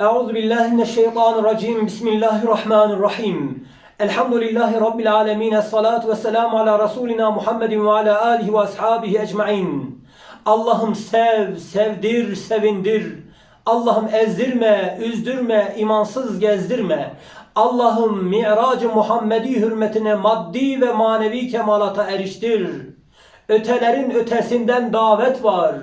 Euzu billahi mineşşeytanirracim. Bismillahirrahmanirrahim. Elhamdülillahi rabbil alamin. Essalatu vesselamu ala rasulina Muhammedin ve ala alihi ve ashabihi ecmaîn. Allah'ım sev, sevdir, sevindir. Allah'ım ezdirme, üzdürme, imansız gezdirme. Allah'ım mi'racı Muhammedi hürmetine maddi ve manevi kemalata eriştir. Ötelerin ötesinden davet var.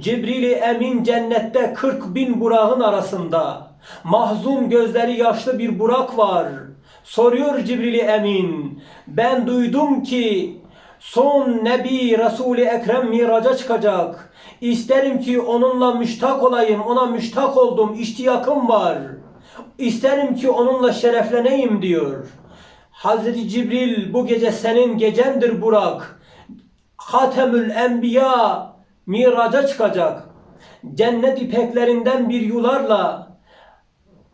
Cibril-i Emin cennette 40 bin burağın arasında. Mahzun gözleri yaşlı bir burak var. Soruyor Cibril-i Emin. Ben duydum ki son Nebi Resul-i Ekrem miraca çıkacak. İsterim ki onunla müştak olayım. Ona müştak oldum. İştiyakım var. İsterim ki onunla şerefleneyim diyor. Hazreti Cibril bu gece senin gecendir Burak. Hatemül Enbiya miraca çıkacak. Cennet ipeklerinden bir yularla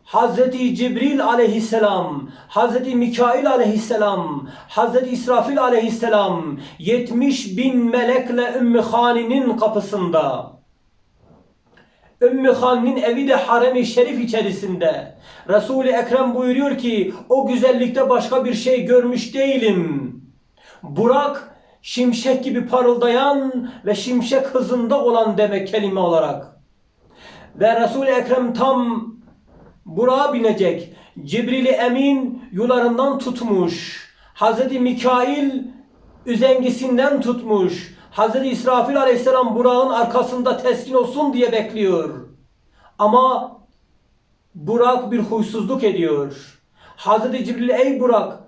Hazreti Cibril aleyhisselam, Hazreti Mikail aleyhisselam, Hazreti İsrafil aleyhisselam 70 bin melekle Ümmü Hani'nin kapısında. Ümmü Hani'nin evi de harem-i şerif içerisinde. Resul-i Ekrem buyuruyor ki o güzellikte başka bir şey görmüş değilim. Burak şimşek gibi parıldayan ve şimşek hızında olan demek kelime olarak. Ve Resul-i Ekrem tam Burak'a binecek. Cibril-i Emin yularından tutmuş. Hazreti Mikail üzengisinden tutmuş. Hazreti İsrafil aleyhisselam Burak'ın arkasında teskin olsun diye bekliyor. Ama Burak bir huysuzluk ediyor. Hazreti Cibril ey Burak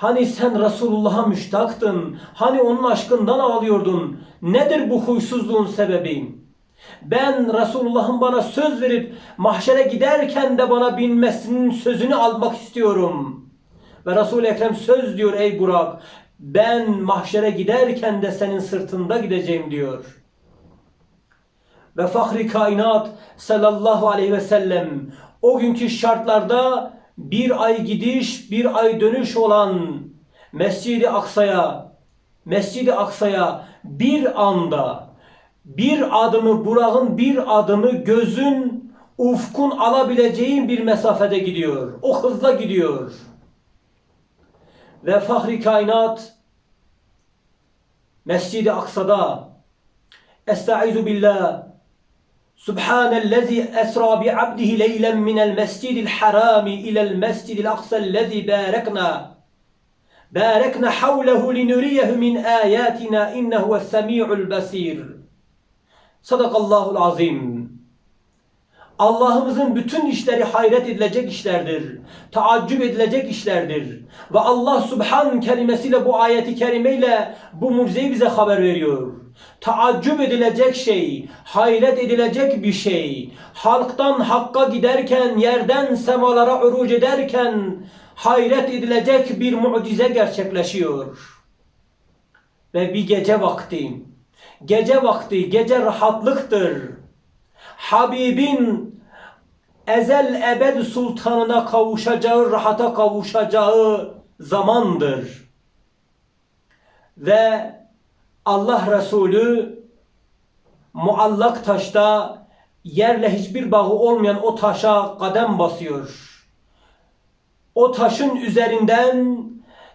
Hani sen Resulullah'a müştaktın? Hani onun aşkından ağlıyordun? Nedir bu huysuzluğun sebebi? Ben Resulullah'ın bana söz verip mahşere giderken de bana binmesinin sözünü almak istiyorum. Ve Resul-i Ekrem söz diyor ey Burak. Ben mahşere giderken de senin sırtında gideceğim diyor. Ve fahri kainat sallallahu aleyhi ve sellem o günkü şartlarda bir ay gidiş, bir ay dönüş olan Mescid-i Aksa'ya, Mescid-i Aksa'ya bir anda bir adımı, Burak'ın bir adımı gözün, ufkun alabileceğin bir mesafede gidiyor. O hızla gidiyor. Ve fahri kainat Mescid-i Aksa'da Estaizu billah سبحان الذي أسرى بعبده ليلا من المسجد الحرام إلى المسجد الأقصى الذي باركنا. باركنا حوله لنريه من آياتنا إنه السميع البصير. صدق الله العظيم. Allah'ımızın bütün işleri hayret edilecek işlerdir. Taaccüp edilecek işlerdir. Ve Allah Subhan kelimesiyle bu ayeti kerimeyle bu mucizeyi bize haber veriyor. Taaccüp edilecek şey, hayret edilecek bir şey. Halktan hakka giderken, yerden semalara uruc ederken hayret edilecek bir mucize gerçekleşiyor. Ve bir gece vakti, gece vakti, gece rahatlıktır. Habibin ezel ebed sultanına kavuşacağı, rahata kavuşacağı zamandır. Ve Allah Resulü muallak taşta yerle hiçbir bağı olmayan o taşa kadem basıyor. O taşın üzerinden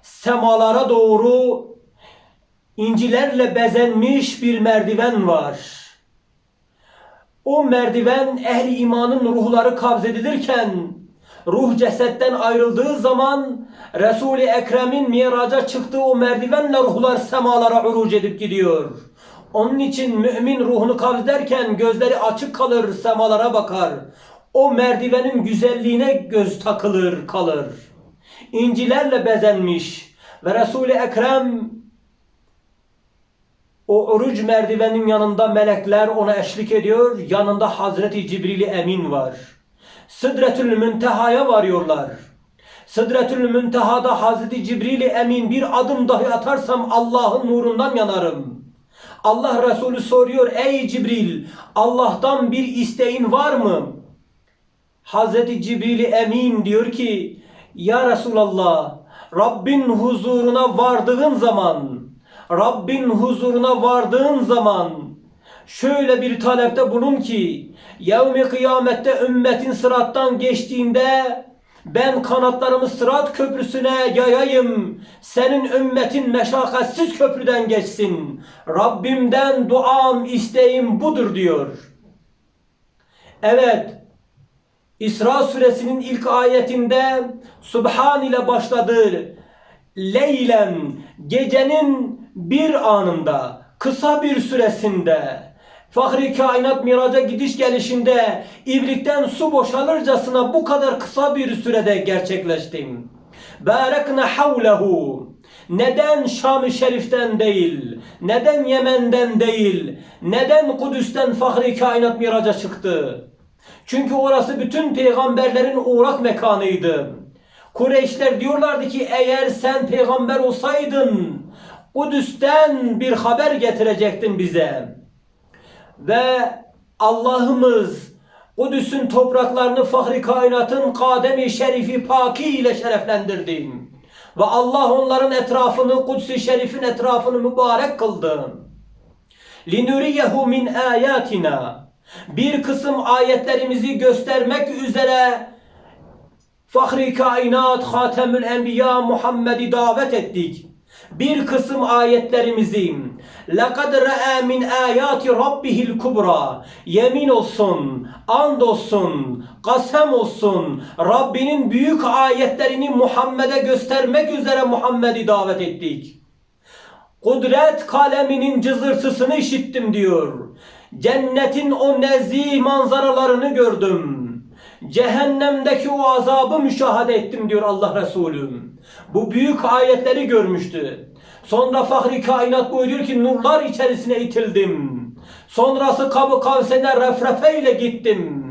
semalara doğru incilerle bezenmiş bir merdiven var. O merdiven ehli imanın ruhları kabzedilirken ruh cesetten ayrıldığı zaman Resul-i Ekrem'in miraca çıktığı o merdivenle ruhlar semalara uruc edip gidiyor. Onun için mümin ruhunu kabzederken gözleri açık kalır, semalara bakar. O merdivenin güzelliğine göz takılır, kalır. İncilerle bezenmiş ve Resul-i Ekrem o oruç merdivenin yanında melekler ona eşlik ediyor. Yanında Hazreti Cibril Emin var. Sıdretül Münteha'ya varıyorlar. Sıdretül Münteha'da Hazreti Cibril Emin bir adım dahi atarsam Allah'ın nurundan yanarım. Allah Resulü soruyor ey Cibril Allah'tan bir isteğin var mı? Hazreti Cibril Emin diyor ki ya Resulallah Rabbin huzuruna vardığın zaman Rabbin huzuruna vardığın zaman şöyle bir talepte bulun ki yevmi kıyamette ümmetin sırattan geçtiğinde ben kanatlarımı sırat köprüsüne yayayım. Senin ümmetin meşakkatsiz köprüden geçsin. Rabbimden duam isteğim budur diyor. Evet. İsra suresinin ilk ayetinde Subhan ile başladı. Leylen gecenin bir anında kısa bir süresinde Fahri kainat miraca gidiş gelişinde iblikten su boşalırcasına bu kadar kısa bir sürede gerçekleştim. Barakna havlehu. Neden Şam-ı Şerif'ten değil? Neden Yemen'den değil? Neden Kudüs'ten Fahri kainat miraca çıktı? Çünkü orası bütün peygamberlerin uğrak mekanıydı. Kureyşler diyorlardı ki eğer sen peygamber olsaydın Kudüs'ten bir haber getirecektin bize. Ve Allah'ımız Kudüs'ün topraklarını fahri kainatın kademi şerifi paki ile şereflendirdi. Ve Allah onların etrafını Kudüs-i Şerif'in etrafını mübarek kıldı. لِنُرِيَهُ min ayatina Bir kısım ayetlerimizi göstermek üzere Fahri kainat Hatemül Enbiya Muhammed'i davet ettik bir kısım ayetlerimizi لَقَدْ رَأَى مِنْ آيَاتِ رَبِّهِ الْكُبْرَى Yemin olsun, and olsun, kasem olsun Rabbinin büyük ayetlerini Muhammed'e göstermek üzere Muhammed'i davet ettik. Kudret kaleminin cızırtısını işittim diyor. Cennetin o nezih manzaralarını gördüm. Cehennemdeki o azabı müşahede ettim diyor Allah Resulüm. Bu büyük ayetleri görmüştü. Sonra Fahri Kainat buyuruyor ki nurlar içerisine itildim. Sonrası kabı kavsene refrefeyle gittim.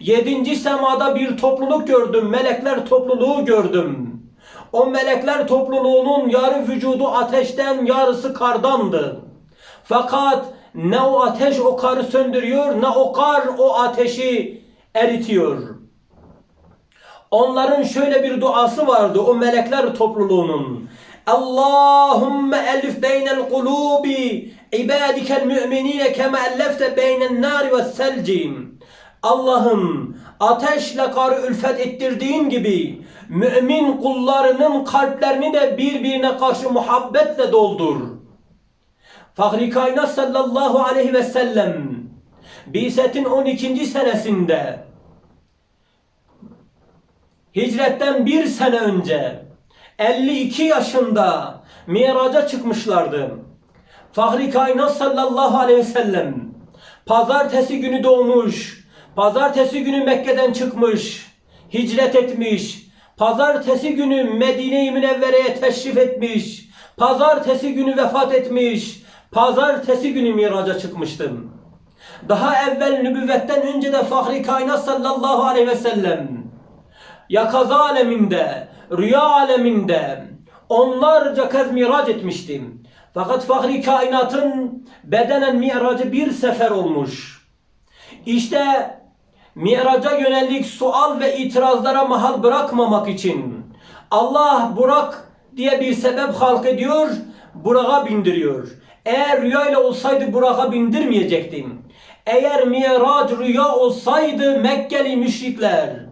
Yedinci semada bir topluluk gördüm. Melekler topluluğu gördüm. O melekler topluluğunun yarı vücudu ateşten yarısı kardandı. Fakat ne o ateş o karı söndürüyor ne o kar o ateşi eritiyor. Onların şöyle bir duası vardı o melekler topluluğunun. Allahümme elif beynel kulubi ibadikel müminine kema ellefte beynen nari ve selcim. Allah'ım ateşle karı ülfet ettirdiğin gibi mümin kullarının kalplerini de birbirine karşı muhabbetle doldur. Fahri kainat sallallahu aleyhi ve sellem Biset'in 12. senesinde hicretten bir sene önce 52 yaşında miraca çıkmışlardı. Fahri kainat sallallahu aleyhi ve sellem pazartesi günü doğmuş, pazartesi günü Mekke'den çıkmış, hicret etmiş, pazartesi günü Medine-i Münevvere'ye teşrif etmiş, pazartesi günü vefat etmiş, pazartesi günü miraca çıkmıştım. Daha evvel nübüvvetten önce de Fahri Kainat sallallahu aleyhi ve sellem yakaza aleminde, rüya aleminde onlarca kez miraç etmiştim. Fakat Fahri Kainat'ın bedenen miracı bir sefer olmuş. İşte miraca yönelik sual ve itirazlara mahal bırakmamak için Allah Burak diye bir sebep halk ediyor, Burak'a bindiriyor. Eğer rüya ile olsaydı Burak'a bindirmeyecektim. Eğer mirac rüya olsaydı Mekkeli müşrikler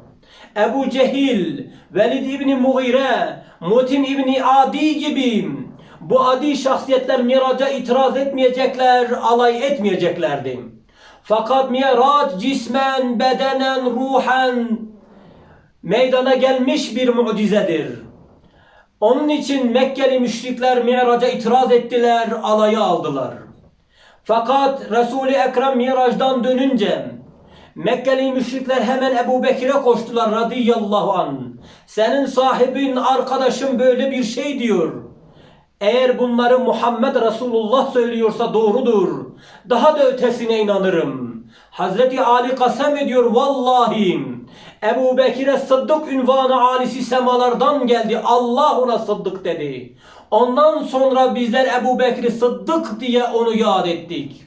Ebu Cehil, Velid İbni Mughire, Mutim İbni Adi gibi bu adi şahsiyetler miraca itiraz etmeyecekler, alay etmeyeceklerdi. Fakat mirac cismen, bedenen, ruhen meydana gelmiş bir mucizedir. Onun için Mekkeli müşrikler miraca itiraz ettiler, alaya aldılar. Fakat Resul-i Ekrem Miraj'dan dönünce Mekkeli müşrikler hemen Ebu Bekir'e koştular radıyallahu an. Senin sahibin arkadaşın böyle bir şey diyor. Eğer bunları Muhammed Resulullah söylüyorsa doğrudur. Daha da ötesine inanırım. Hazreti Ali kasem ediyor vallahi Ebu Bekir'e Sıddık ünvanı alisi semalardan geldi. Allah ona Sıddık dedi. Ondan sonra bizler Ebu Bekir'i Sıddık diye onu yad ettik.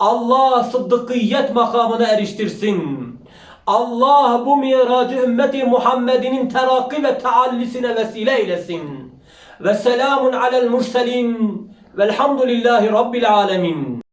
Allah sıddıkiyet makamına eriştirsin. Allah bu miracı ümmeti Muhammed'in terakki ve taallisine vesile eylesin. Ve selamun alel murselin velhamdülillahi rabbil alemin.